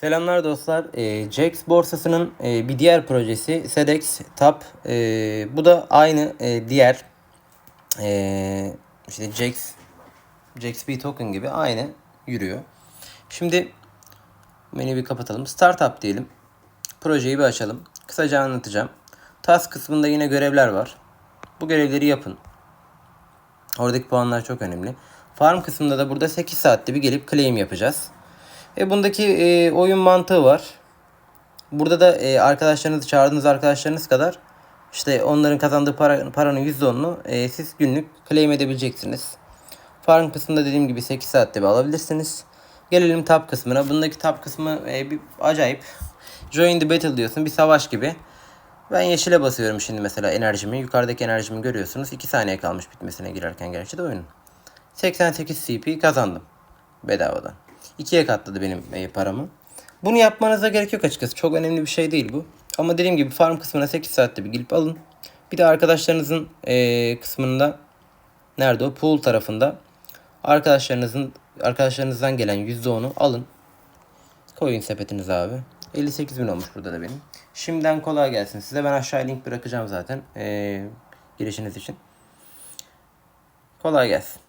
Selamlar dostlar. E, Jax borsasının e, bir diğer projesi Sedex Tap. E, bu da aynı e, diğer e, işte Jax JXP token gibi aynı yürüyor. Şimdi menüyü bir kapatalım. Startup diyelim. Projeyi bir açalım. Kısaca anlatacağım. Task kısmında yine görevler var. Bu görevleri yapın. Oradaki puanlar çok önemli. Farm kısmında da burada 8 saatte bir gelip claim yapacağız. E bundaki e, oyun mantığı var. Burada da e, arkadaşlarınızı çağırdığınız arkadaşlarınız kadar işte onların kazandığı para, paranın %10'unu e, siz günlük claim edebileceksiniz. Farm kısmında dediğim gibi 8 saatte bir alabilirsiniz. Gelelim tab kısmına. Bundaki tab kısmı e, bir acayip. Join the battle diyorsun. Bir savaş gibi. Ben yeşile basıyorum şimdi mesela enerjimi. Yukarıdaki enerjimi görüyorsunuz. 2 saniye kalmış bitmesine girerken gerçi de oyunun. 88 CP kazandım. Bedavadan. 2'ye katladı benim e, paramı. Bunu yapmanıza gerek yok açıkçası. Çok önemli bir şey değil bu. Ama dediğim gibi farm kısmına 8 saatte bir gelip alın. Bir de arkadaşlarınızın e, kısmında nerede o pool tarafında arkadaşlarınızın arkadaşlarınızdan gelen %10'u alın. Koyun sepetinize abi. 58 bin olmuş burada da benim. Şimdiden kolay gelsin size. Ben aşağıya link bırakacağım zaten. E, girişiniz için. Kolay gelsin.